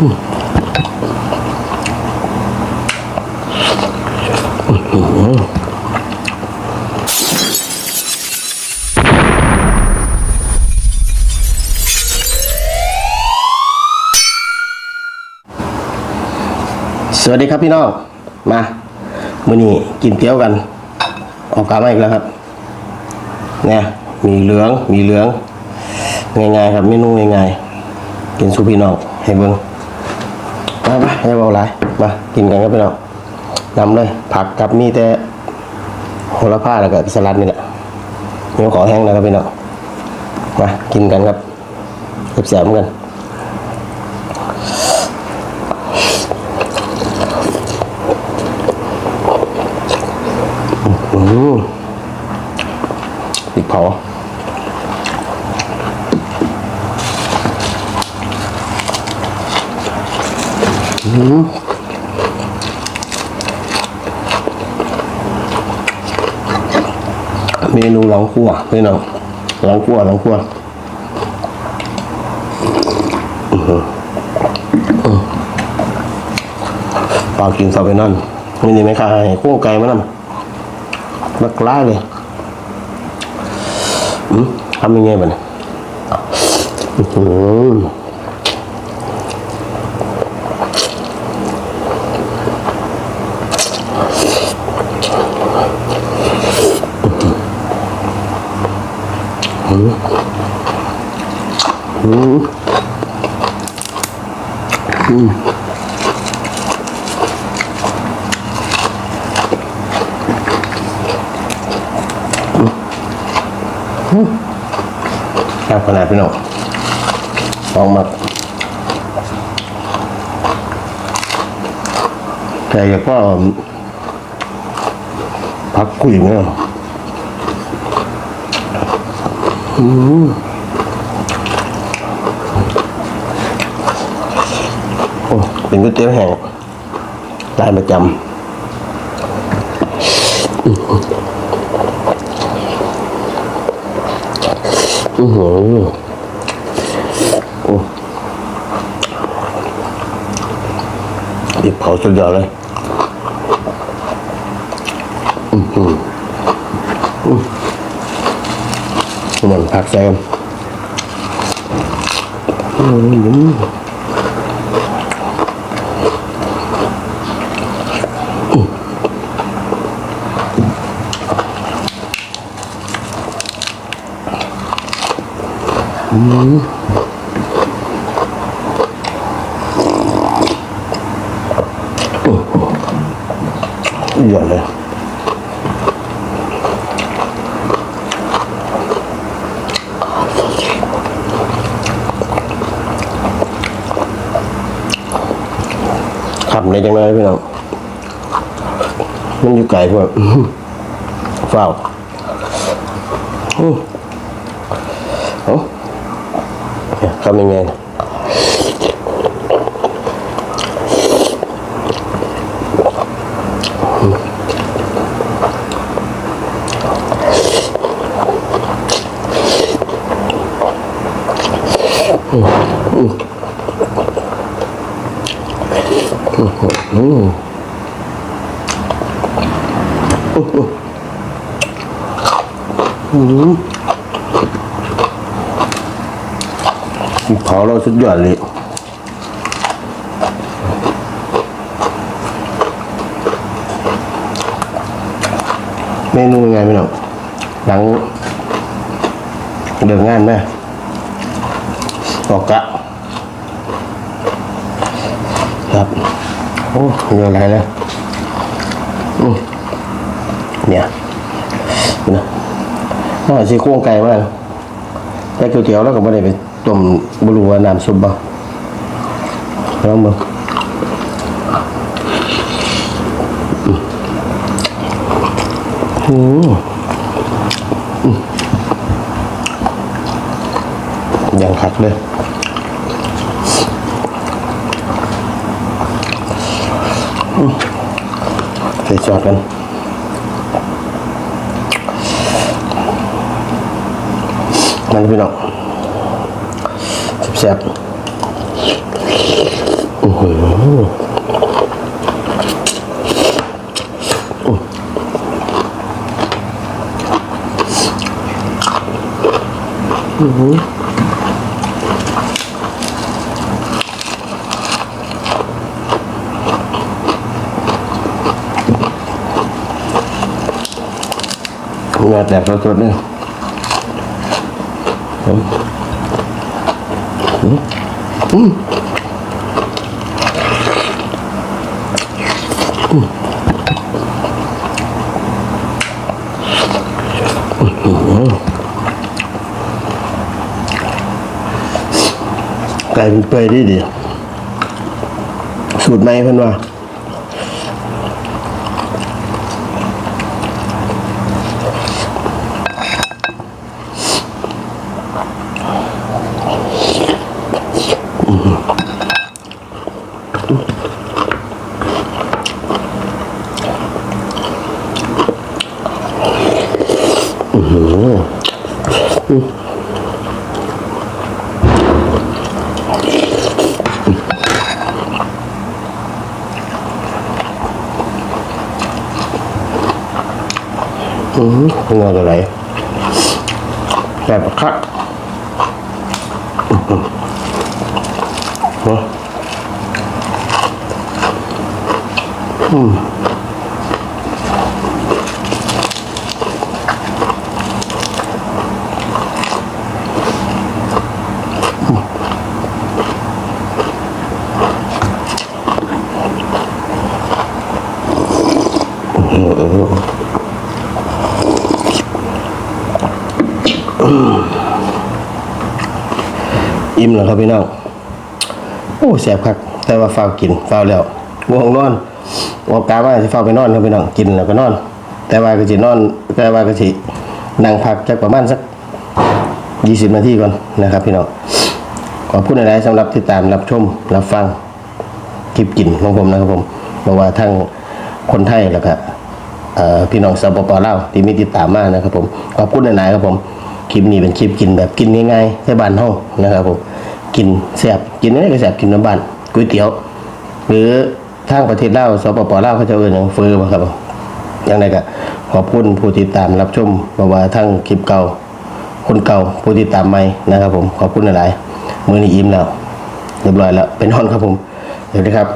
สวัสดีครับพี่น้อง มามื้อนี้กินเตี๋ยวกัน ออกกามาอีกแล้วครับ เนี่ยมีเหลือง มีเหลือง ง่ายๆครับเมนูง่ายๆกินสุพี่น้องให้เบิ่ง มามาให้เบาหลายมากินกันครับพี่น้องนำเลย ผักกับมีแต่โหระพาแล้วก็สลัดนี่แหละมีขอแห้งนะครับพี่น้องมากินกันครับแซ่บๆกันอืมพริกเผา เมนูหลังครัวพี่น้องหลังครัวหลังครัวปลากินซาไปนั่นไม่นี่ไหมคะให้คู่วไก่มานั่นบักล้าเลยทำยังไงบ้างอื้อ ออืมอืมครับขนาดพี่น้องลองมาแต่ก็พักคุยเนี่ยอืมโอ้ เป็นก๋วยเตี๋ยวแห้งร้านประจำอือหือเด็กเผาสุดยอดเลย อือหืออือมันผักแซมอื มสุดยอดเลยขับในจังเลยพี่น้องมันอยู่ไกลพวกเฝ้าโอือ เอา เผาเราสุดยอดเลยเมนูยังไงพี่น้องหลังเดินงานไหมออกกะ ครับ โอ้มีอะไรแล้วอืมเนี่ยนะน่าจะโค้งไก่มากแต่ก๋วยเตี๋ยวแล้วก็ไม่ได้ไป ต้มบุรุษน้ำซุปบ้างลองมึงอืมอย่างคักเลยใส่จอดกันมันพี่น้อง แซ่บๆงาแตกสดๆเนี่ย ไก่เป็นเปื่อยดีดีสูตรไหมเพิ่นว่า อืมงาอะไรแบบคักเน อิ่มแล้วครับพี่น้องโอ้แสบคักแต่ว่าฝ้าวกินฝ้าวแล้วง่วงนอนออกกาว่าสิฝ้าวไปนอนครับพี่น้องกินแล้วก็นอน แต่ว่าก็สินอน แต่ว่าก็สินั่งพักจักประมาณสักยี่สิบนาทีก่อนนะครับพี่น้องขอบคุณหลายๆสำหรับติดตามรับชมรับฟังคลิปกินของผมนะครับผมเพราะว่าทั้งคนไทยแล้วก็พี่น้องสปปลาวที่มีติดตามมานะครับผมขอบคุณหลายๆครับผม คลิปนี้เป็นคลิปกินแบบกินง่ายๆในบ้านห้องนะครับผมกินแซ่บกินอะไรก็แซ่บกินน้ำบ้านก๋วยเตี๋ยว หรือทางประเทศลาวสปปลาวเขาจะเอ่ยอย่างเฟอร์บ่ครับผมอย่างไรก็ขอบคุณผู้ติดตามรับชมเพราว่าทั้งคลิปเก่า คนเก่าผู้ติดตามใหม่นะครับ ผมขอบคุณหลายๆมือนี้อิ่มแล้วเรียบร้อยแล้วเป็นนอนครับผมเดี๋ยวนะครับ